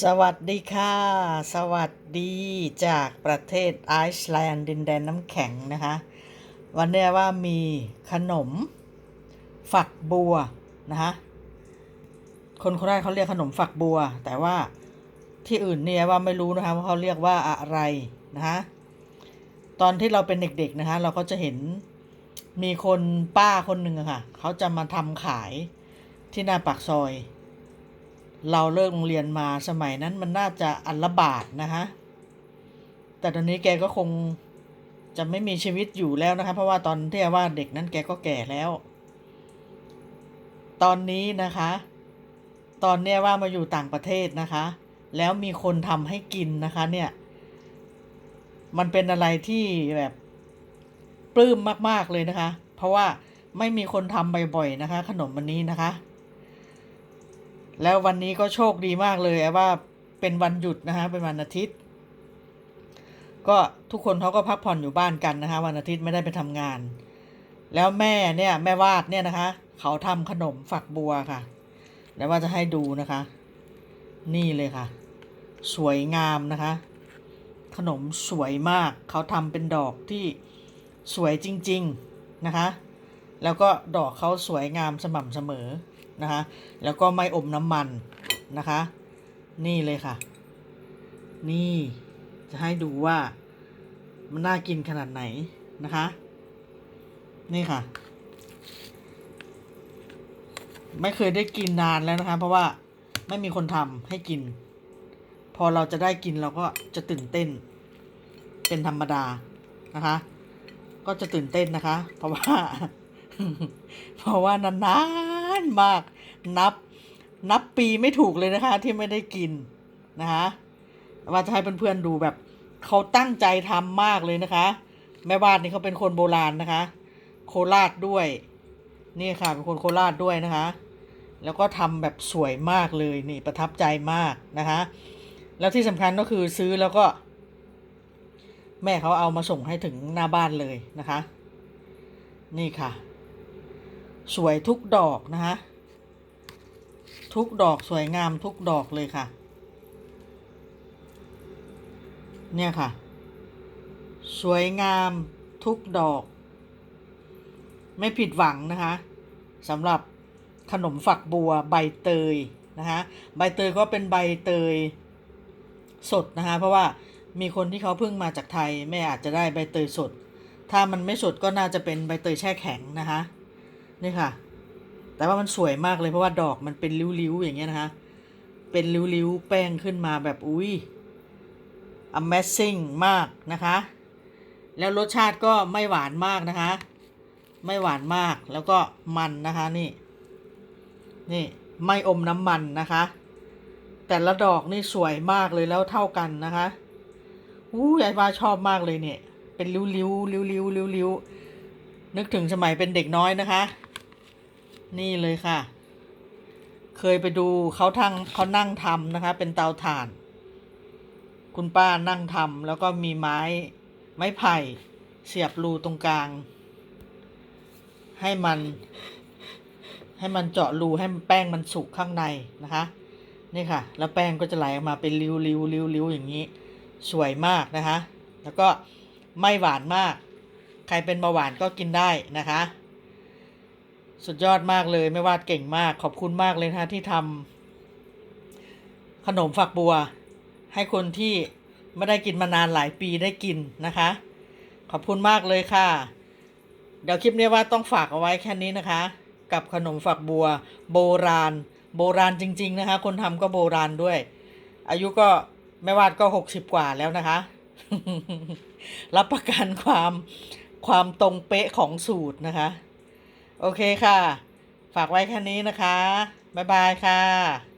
สวัสดีค่ะ สวัสดีจากประเทศไอซ์แลนด์ดินแดนน้ำแข็งนะคะ วันนี้ว่ามีขนม ฝักบัวนะคะคนโคราชเขาเรียกขนมฝักบัว แต่ว่าที่อื่นเนี่ยว่าไม่รู้นะคะว่าเขาเรียกว่าอะไรนะคะตอนที่เราเป็นเด็กๆนะคะเราก็จะเห็นมีคนป้าคนหนึ่งอะค่ะเขาจะมาทำขายที่หน้าปากซอย เราเลิกโรงเรียนมาสมัยนั้นมันน่าจะอันละบาทนะคะแต่ตอนนี้แกก็คงจะไม่มีชีวิตอยู่แล้วนะคะ เพราะว่าตอนที่ว่าเด็กนั้นแกก็แก่แล้ว ตอนนี้นะคะ ตอนเนี้ยว่ามาอยู่ต่างประเทศนะคะ แล้วมีคนทำให้กินนะคะเนี่ย มันเป็นอะไรที่แบบปลื้มมากๆเลยนะคะ เพราะว่าไม่มีคนทำบ่อยๆนะคะ ขนมวันนี้นะคะ แล้ววันนี้ก็โชคดีมากเลยว่าเป็นวันหยุดนะคะเป็นวันอาทิตย์ ก็ทุกคนเขาก็พักผ่อนอยู่บ้านกันนะคะวันอาทิตย์ไม่ได้ไปทำงาน แล้วแม่เนี่ยแม่วาดเนี่ยนะคะเขาทำขนมฝักบัวค่ะ แล้วว่าจะให้ดูนะคะ นี่เลยค่ะ สวยงามนะคะ ขนมสวยมากเขาทำเป็นดอกที่สวยจริง ๆนะคะ แล้วก็ดอกเขาสวยงามสม่ำเสมอ นะคะ แล้วก็ไม่อมน้ำมันนะคะ นี่เลยค่ะ นี่จะให้ดูว่ามันน่ากินขนาดไหนนะคะ นี่ค่ะ ไม่เคยได้กินนานแล้วนะคะ เพราะว่าไม่มีคนทำให้กิน พอเราจะได้กินเราก็จะตื่นเต้น เป็นธรรมดานะคะ ก็จะตื่นเต้นนะคะ เพราะว่า เพราะว่านาน ๆมาก นับนับปีไม่ถูกเลยนะคะ ที่ไม่ได้กินนะคะว่าจะให้เพื่อนๆดูแบบเขาตั้งใจทำมากเลยนะคะ แม่วาดนี่เขาเป็นคนโบราณนะคะ โคราชด้วย นี่ค่ะเป็นคนโคราชด้วยนะคะ แล้วก็ทำแบบสวยมากเลยนี่ประทับใจมากนะคะ แล้วที่สำคัญก็คือซื้อแล้วก็ แม่เขาเอามาส่งให้ถึงหน้าบ้านเลยนะคะ นี่ค่ะ สวยทุกดอกนะคะทุกดอกสวยงามทุกดอกเลยค่ะ เนี่ยค่ะ สวยงามทุกดอก ไม่ผิดหวังนะคะสำหรับขนมฝักบัวใบเตยนะคะใบเตยก็เป็นใบเตยสดนะคะเพราะว่ามีคนที่เขาเพิ่งมาจากไทยไม่อาจจะได้ใบเตยสด ถ้ามันไม่สดก็น่าจะเป็นใบเตยแช่แข็งนะคะ นี่ค่ะ แต่ว่ามันสวยมากเลยเพราะว่าดอกมันเป็นริ้วๆอย่างเงี้ยนะคะ เป็นริ้วๆแป้งขึ้นมาแบบอุ้ย Amazing มากนะคะ แล้วรสชาติก็ไม่หวานมากนะคะ ไม่หวานมากแล้วก็มันนะคะนี่ นี่ไม่อมน้ำมันนะคะ แต่ละดอกนี่สวยมากเลยแล้วเท่ากันนะคะอู้ยายว่าชอบมากเลยเนี่ย เป็นริ้วๆริ้วๆริ้วๆริ้วๆนึกถึงสมัยเป็นเด็กน้อยนะคะ นี่เลยค่ะ เคยไปดูเขาทั้งเขานั่งทำนะคะ เป็นเตาถ่าน คุณป้านั่งทำแล้วก็มีไม้ไม้ไผ่เสียบรูตรงกลาง ให้มัน ให้มันเจาะรูให้แป้งมันสุกข้างในนะคะ นี่ค่ะ แล้วแป้งก็จะไหลออกมาเป็นริ้วริ้วริ้วริ้วอย่างนี้ สวยมากนะคะ แล้วก็ไม่หวานมาก ใครเป็นเบาหวานก็กินได้นะคะ สุดยอดมากเลยไม่วาดเก่งมาก ขอบคุณมากเลยนะคะที่ทำขนมฝักบัว ให้คนที่ไม่ได้กินมานานหลายปีได้กินนะคะ ขอบคุณมากเลยค่ะ เดี๋ยวคลิปนี้ว่าต้องฝากเอาไว้แค่นี้นะคะ กับขนมฝักบัว โบราณ โบราณจริง ๆ นะคะ คนทำก็โบราณด้วย อายุก็แม่วาดก็หกสิบกว่าแล้วนะคะ รับประกันความความตรงเป๊ะของสูตรนะคะ โอเคค่ะ ฝากไว้แค่นี้นะคะ บ๊ายบายค่ะ